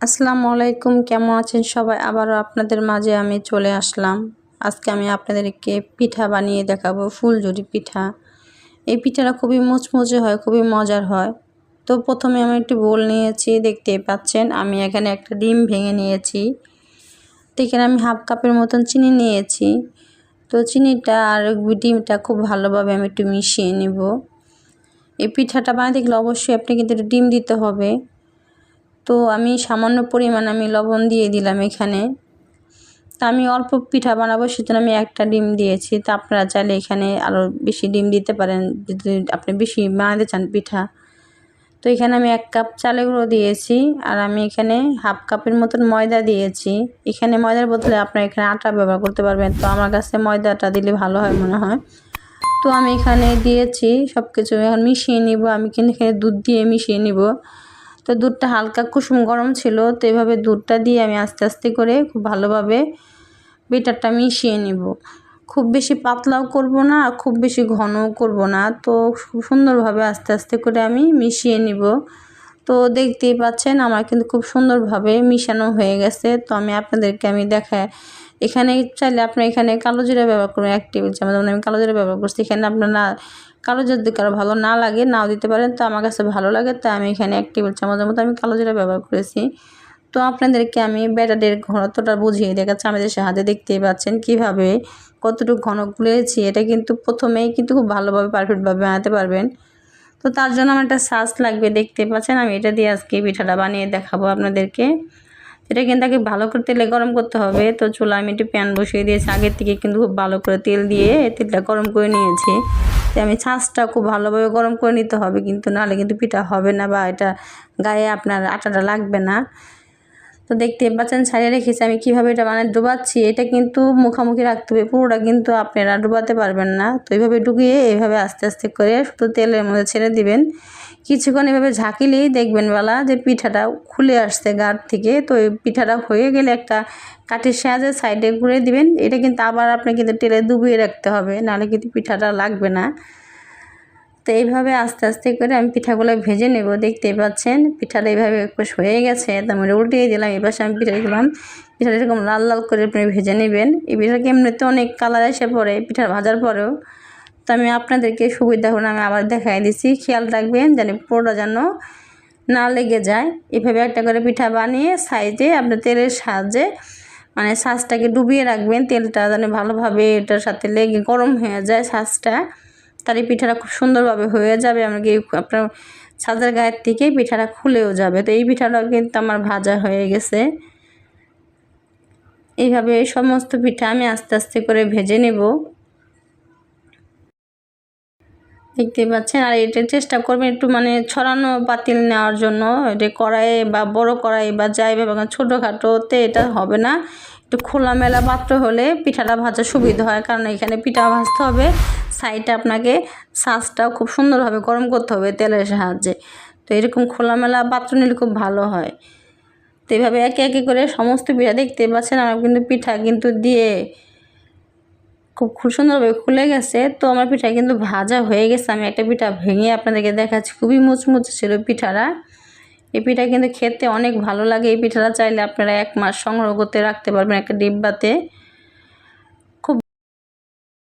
আসসালামু আলাইকুম, কেমন আছেন সবাই? আবারও আপনাদের মাঝে আমি চলে আসলাম। আজকে আমি আপনাদেরকে পিঠা বানিয়ে দেখাবো, ফুলঝুরি পিঠা। এই পিঠাটা খুবই মুচমুচে হয়, খুবই মজার হয়। তো প্রথমে আমি একটি বোল নিয়েছি দেখতে পাচ্ছেন, আমি এখানে একটা ডিম ভেঙে নিয়েছি। তো এখানে আমি হাফ কাপের মতন চিনি নিয়েছি। তো চিনিটা আর ডিমটা খুব ভালোভাবে আমি একটু মিশিয়ে নিব। এই পিঠাটা বানাতে গেলে অবশ্যই আপনি কিন্তু ডিম দিতে হবে। তো আমি সামান্য পরিমাণ আমি লবণ দিয়ে দিলাম এখানে। তা আমি অল্প পিঠা বানাবো, সেজন্য আমি একটা ডিম দিয়েছি। তা আপনারা চাইলে এখানে আরও বেশি ডিম দিতে পারেন, যদি আপনি বেশি বানাতে চান পিঠা। তো এখানে আমি এক কাপ চালের গুঁড়ো দিয়েছি, আর আমি এখানে হাফ কাপের মতন ময়দা দিয়েছি। এখানে ময়দার বদলে আপনারা এখানে আটা ব্যবহার করতে পারবেন। তো আমার কাছে ময়দাটা দিলে ভালো হয় মনে হয়। তো আমি এখানে দিয়েছি সব কিছু এখন মিশিয়ে নিব। আমি কিন্তু এখানে দুধ দিয়ে মিশিয়ে নিব। তো দুধটা হালকা কুসুম গরম ছিল, তো এভাবে দুধটা দিয়ে আমি আস্তে আস্তে করে খুব ভালোভাবে বেটারটা মিশিয়ে নিব। খুব বেশি পাতলাও করব না, খুব বেশি ঘনও করব না, তো খুব সুন্দরভাবে আস্তে আস্তে করে আমি মিশিয়ে নিব। তো দেখতেই পাচ্ছেন, আমার কিন্তু খুব সুন্দরভাবে মিশানো হয়ে গেছে, তো আমি আপনাদেরকে আমি দেখায় এখানে চাইলে আপনার এখানে কালো জিরা ব্যবহার করবেন এক টেবিল চামচ। যেমন আমি কালো জিরা ব্যবহার করছি, এখানে আপনার না কালো জিরা যদি কারও ভালো না লাগে, নাও দিতে পারেন। তো আমার কাছে ভালো লাগে, তাই আমি এখানে এক টেবিল চামচের মতো আমি কালো জিরা ব্যবহার করেছি। তো আপনাদেরকে আমি ব্যাটারের ঘনত্বটা বুঝিয়ে দেখাচ্ছি, আমাদের সাহায্যে দেখতেই পাচ্ছেন কীভাবে কতটুকু ঘন গুলেছি এটা কিন্তু প্রথমেই কিন্তু খুব ভালোভাবে পারফেক্টভাবে বানাতে পারবেন। তো তার জন্য আমার একটা সাস লাগবে, দেখতে পাচ্ছেন? আমি এটা দিয়ে আজকে পিঠাটা বানিয়ে দেখাবো আপনাদেরকে। এটা কিন্তু আগে ভালো করে তেলে গরম করতে হবে। তো চুলা আমি একটু প্যান বসিয়ে দিয়েছি। আগের থেকে কিন্তু খুব ভালো করে তেল দিয়ে তেলটা গরম করে নিয়েছি। তো আমি ছাঁচটা খুব ভালোভাবে গরম করে নিতে হবে। কিন্তু নাহলে কিন্তু পিঠা হবে না বা এটা গায়ে আপনার আটাটা লাগবে না। তো দেখতে পাচ্ছেন, ছাড়িয়ে রেখেছি। আমি কীভাবে এটা মানে ডুবাচ্ছি, এটা কিন্তু মুখামুখি রাখতে হবে। পুরোটা কিন্তু আপনারা ডুবাতে পারবেন না। তো এইভাবে ডুবিয়ে এইভাবে আস্তে আস্তে করে শুধু তেলের মধ্যে ছেড়ে দিবেন। কিছুক্ষণ এভাবে ঝাঁকিলেই দেখবেন বেলা যে পিঠাটা খুলে আসছে গাঢ় থেকে। তো এই পিঠাটা হয়ে গেলে একটা কাঠের সাহায্যে সাইডে ঘুরে দিবেন। এটা কিন্তু আবার আপনি কিন্তু তেলে ডুবিয়ে রাখতে হবে। নাহলে কিন্তু পিঠাটা লাগবে না। তো এইভাবে আস্তে আস্তে করে আমি পিঠাগুলো ভেজে নেব, দেখতেই পাচ্ছেন। পিঠাটা এইভাবে একপাশ হয়ে গেছে তারপরে উল্টিয়ে দিলাম পাশে আমি পিঠা দিলাম। পিঠাটা এরকম লাল লাল করে আপনি ভেজে নেবেন। এই পিঠাকে এমনিতে অনেক কালার এসে পড়ে পিঠা ভাজার পরেও। তো আমি আপনাদেরকে সুবিধা হলে আমি আবার দেখাই দিচ্ছি খেয়াল রাখবেন যেন পুরোটা যেন না লেগে যায়। এভাবে একটা করে পিঠা বানিয়ে সাইজে আপনার তেলের সাহায্যে মানে শ্বাসটাকে ডুবিয়ে রাখবেন। তেলটা যেন ভালোভাবে এটার সাথে লেগে গরম হয়ে যায় শ্বাসটা তাহলে পিঠাটা খুব সুন্দরভাবে হয়ে যাবে আমাকে আপনার ছাদের গায়ের থেকে পিঠাটা খুলেও যাবে। তো এই পিঠাটা কিন্তু আমার ভাজা হয়ে গেছে। এইভাবে সমস্ত পিঠা আমি আস্তে আস্তে করে ভেজে নেব। দেখতে পাচ্ছেন। আর এটা চেষ্টা করবেন একটু মানে ছড়ানো পাতিল নেওয়ার জন্য। এটা কড়াইয়ে বা বড় কড়াই বা যাই বা ছোটোখাটোতে এটা হবে না। একটু খোলামেলা পাত্র হলে পিঠাটা ভাজা সুবিধা হয়। কারণ এখানে পিঠা ভাজতে হবে। সাইডে আপনাকে শাঁসটাও খুব সুন্দরভাবে গরম করতে হবে তেলের সাহায্যে। তো এরকম খোলামেলা পাত্র নিলে খুব ভালো হয়। তো এইভাবে একে একে করে সমস্ত পিঠা দেখতে পাচ্ছেন। আমার কিন্তু পিঠা কিন্তু দিয়ে খুব খুব সুন্দরভাবে খুলে গেছে। তো আমার পিঠা কিন্তু ভাজা হয়ে গেছে। আমি একটা পিঠা ভেঙে আপনাদেরকে দেখাচ্ছি। খুবই মুচমুচে ছিল পিঠাটা। এই পিঠা কিন্তু খেতে অনেক ভালো লাগে। এই পিঠাটা চাইলে আপনারা এক মাস সংগ্রহ করতে রাখতে পারবেন একটা ডিব্বাতে।